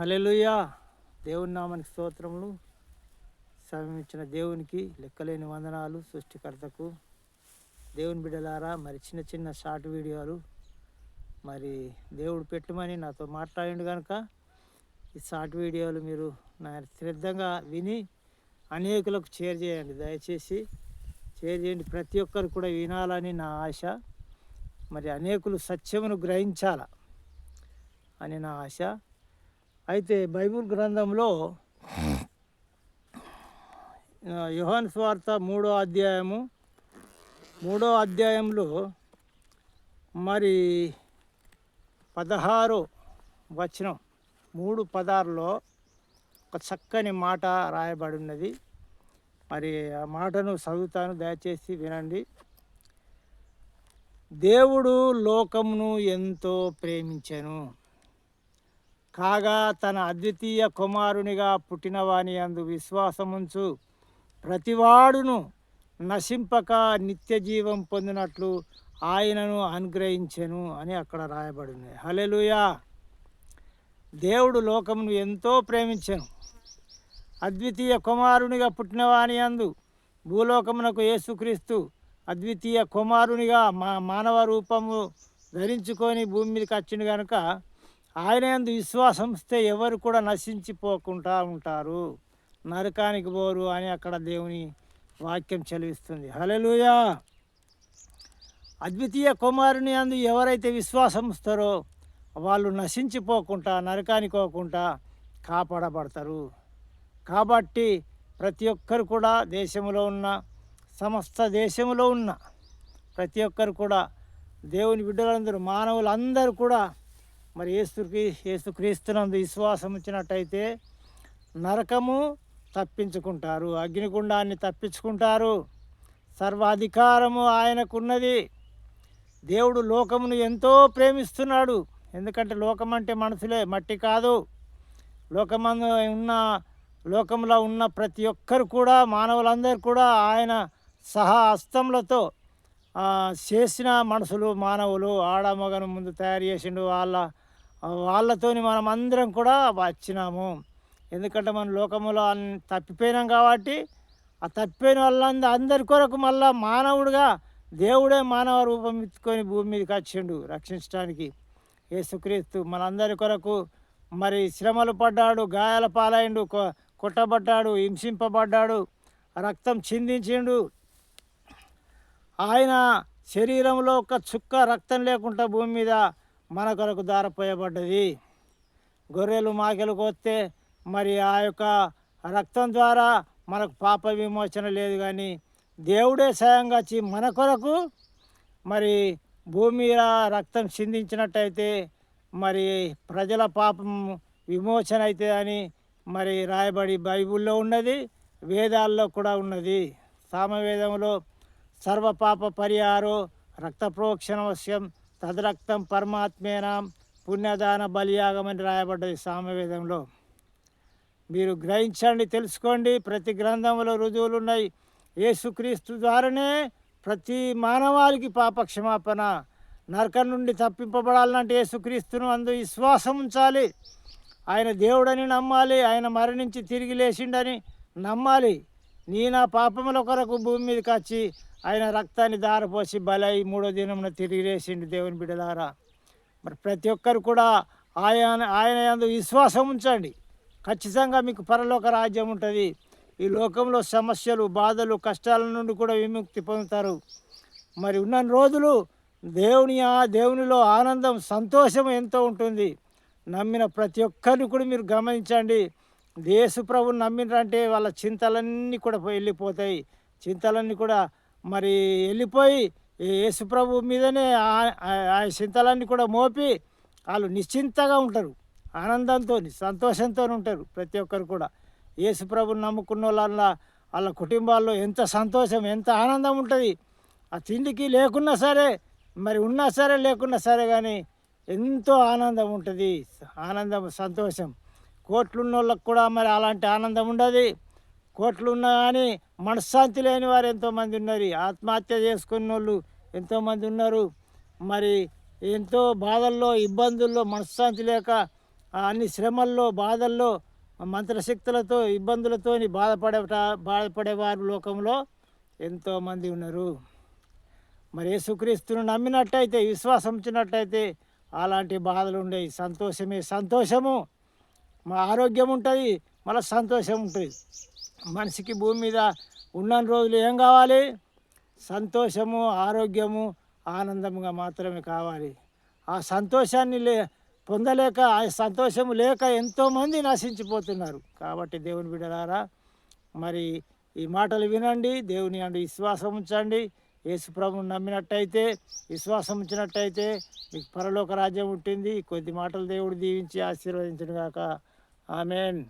Hallelujah దేవుని నామానికి స్తోత్రములు. సమయం ఇచ్చిన దేవునికి లెక్కలేని వందనాలు సృష్టికర్తకు. దేవుని బిడ్డలారా మరి చిన్న చిన్న షార్ట్ వీడియోలు. మరి దేవుడు పెట్టమని నాతో మాట్లాడిండు కనుక ఈ షార్ట్ వీడియోలు మీరు నా శ్రద్ధగా విని అనేకులకు షేర్ చేయండి. దయచేసి షేర్ చేయండి. ప్రతి ఒక్కరు కూడా వినాలని నా ఆశ. మరి అనేకులు సత్యమును గ్రహించాల అని నా ఆశ. అయితే బైబుల్ గ్రంథంలో ఆ, స్వార్త మూడో అధ్యాయము మూడో అధ్యాయంలో మరి పదహారో వచనం మూడు పదార్లో ఒక చక్కని మాట రాయబడి ఉన్నది మరి ఆ మాటను చదువుతాను దయచేసి వినండి. దేవుడు లోకమును ఎంతో ప్రేమించను. కాగా తన అద్వితీయ కుమారునిగా పుట్టినవాని అందు విశ్వాసముంచు ప్రతివాడును నశింపక నిత్య జీవం పొందినట్లు ఆయనను అనుగ్రహించెను అని అక్కడ రాయబడింది. హలెలుయా దేవుడు లోకమును ఎంతో ప్రేమించెను. అద్వితీయ కుమారునిగా పుట్టినవాని అందు భూలోకమునకు యేసుక్రీస్తు అద్వితీయ కుమారునిగా మా మానవ రూపము ధరించుకొని భూమి మీదకి వచ్చింది కనుక ఆయన ఎందు విశ్వాసం ఇస్తే ఎవరు కూడా నశించిపోకుండా ఉంటారు. నరకానికి పోరు అని అక్కడ దేవుని వాక్యం చెలవిస్తుంది. హలలుయా అద్వితీయ కుమారుని అందు ఎవరైతే విశ్వాసం ఇస్తారో వాళ్ళు నశించిపోకుండా నరకానికి పోకుండా కాపాడబడతారు. కాబట్టి ప్రతి ఒక్కరు కూడా దేశంలో ఉన్న సమస్త దేశంలో ఉన్న ప్రతి ఒక్కరు కూడా దేవుని బిడ్డలందరూ మానవులందరూ కూడా మరి యేసుకి ఏసుక్రీస్తునందు విశ్వాసం ఇచ్చినట్టయితే నరకము తప్పించుకుంటారు అగ్నిగుండాన్ని తప్పించుకుంటారు. సర్వాధికారము ఆయనకున్నది. దేవుడు లోకమును ఎంతో ప్రేమిస్తున్నాడు. ఎందుకంటే లోకం అంటే మనసులే మట్టి కాదు. లోకమందు ఉన్న లోకంలో ఉన్న ప్రతి ఒక్కరు కూడా మానవులందరూ కూడా ఆయన సహా హస్తములతో చేసిన మనుషులు మానవులు ఆడమగను ముందు తయారు చేసిండు వాళ్ళ వాళ్ళతోని మనం అందరం కూడా వచ్చినాము. ఎందుకంటే మన లోకములో తప్పిపోయినాం కాబట్టి ఆ తప్పిపోయిన వాళ్ళంద అందరి కొరకు మళ్ళా మానవుడుగా దేవుడే మానవ రూపం ఎత్తుకొని భూమి మీదకి వచ్చిండు రక్షించడానికి. యేసుక్రీస్తు మనందరి కొరకు మరి శ్రమలు పడ్డాడు గాయాల పాలైండు కొ- కొట్టబడ్డాడు హింసింపబడ్డాడు రక్తం చిందించిండు. ఆయన శరీరంలో ఒక చుక్క రక్తం లేకుండా భూమి మీద మన కొరకు దారపోయబడ్డది. గొర్రెలు మాకెలు కోస్తే మరి ఆ యొక్క రక్తం ద్వారా మనకు పాప విమోచన లేదు కానీ దేవుడే స్వయంగా వచ్చి మన కొరకు మరి భూమి రక్తం చిందించినట్టయితే మరి ప్రజల పాపం విమోచన అవుతుంది అని మరి రాయబడి బైబిల్లో ఉన్నది వేదాల్లో కూడా ఉన్నది. సామవేదంలో సర్వపాప పరిహారం రక్త ప్రోక్షణవశ్యం తదరక్తం పరమాత్మేనాం పుణ్యదాన బలియాగమని రాయబడ్డది సామవేదంలో. మీరు గ్రహించండి తెలుసుకోండి. ప్రతి గ్రంథంలో రుజువులు ఉన్నాయి యేసుక్రీస్తు ద్వారానే ప్రతి మానవాళికి పాప క్షమాపణ నరకం నుండి తప్పింపబడాలంటే యేసుక్రీస్తును అందు విశ్వాసం ఉంచాలి. ఆయన దేవుడని నమ్మాలి. ఆయన మరణించి తిరిగి లేచిండని నమ్మాలి. నీ నా పాపముల కొరకు భూమి మీదకి వచ్చి ఆయన రక్తాన్ని దారపోసి బలై మూడో దినమున తిరిగి లేచిండు దేవుని బిడ్డలారా. మరి ప్రతి ఒక్కరు కూడా ఆయన ఆయన యందు విశ్వాసం ఉంచండి. ఖచ్చితంగా మీకు పరలోక రాజ్యం ఉంటుంది. ఈ లోకంలో సమస్యలు బాధలు కష్టాల నుండి కూడా విముక్తి పొందుతారు. మరి ఉన్న రోజులు దేవుని ఆ దేవునిలో ఆనందం సంతోషం ఎంతో ఉంటుంది. నమ్మిన ప్రతి ఒక్కరిని కూడా మీరు గమనించండి. దేశు ప్రభుని నమ్మినంటే వాళ్ళ చింతలన్నీ కూడా పోయి వెళ్ళిపోతాయి. చింతలన్నీ కూడా మరి వెళ్ళిపోయి యేసుప్రభు మీదనే ఆ- ఆ- చింతలన్నీ కూడా మోపి వాళ్ళు నిశ్చింతగా ఉంటారు. ఆనందంతో సంతోషంతో ఉంటారు ప్రతి ఒక్కరు కూడా. యేసుప్రభుని నమ్ముకున్న వాళ్ళ వాళ్ళ కుటుంబాల్లో ఎంత సంతోషం ఎంత ఆనందం ఉంటుంది. ఆ తిండికి లేకున్నా సరే మరి ఉన్నా సరే లేకున్నా సరే కానీ ఎంతో ఆనందం ఉంటుంది. ఆనందం సంతోషం. కోట్లున్న వాళ్ళకి కూడా మరి అలాంటి ఆనందం ఉండదు. కోట్లు ఉన్నా కానీ మనశ్శాంతి లేని వారు ఎంతోమంది ఉన్నారు. ఆత్మహత్య చేసుకున్న వాళ్ళు ఎంతోమంది ఉన్నారు. మరి ఎంతో బాధల్లో ఇబ్బందుల్లో మనశ్శాంతి లేక అన్ని శ్రమల్లో బాధల్లో మంత్రశక్తులతో ఇబ్బందులతో బాధపడే బాధపడేవారు లోకంలో ఎంతోమంది ఉన్నారు. మరి యేసుక్రీస్తును నమ్మినట్టయితే విశ్వాసం ఇచ్చినట్టయితే అలాంటి బాధలు ఉండేవి సంతోషమే సంతోషము. మా ఆరోగ్యం ఉంటుంది మళ్ళీ సంతోషం ఉంటుంది. మనిషికి భూమి మీద ఉన్న రోజులు ఏం కావాలి? సంతోషము ఆరోగ్యము ఆనందముగా మాత్రమే కావాలి. ఆ సంతోషాన్ని లే పొందలేక ఆ సంతోషము లేక ఎంతోమంది నశించిపోతున్నారు. కాబట్టి దేవుని బిడ్డలారా మరి ఈ మాటలు వినండి దేవుని అండి విశ్వాసం ఉంచండి. యేసుప్రభుని నమ్మినట్టయితే విశ్వాసం ఉంచినట్టయితే మీకు పరలోక రాజ్యం ఉంటుంది కొద్ది మాటలు దేవుడు దీవించి ఆశీర్వదించను గాక ఆమెన్.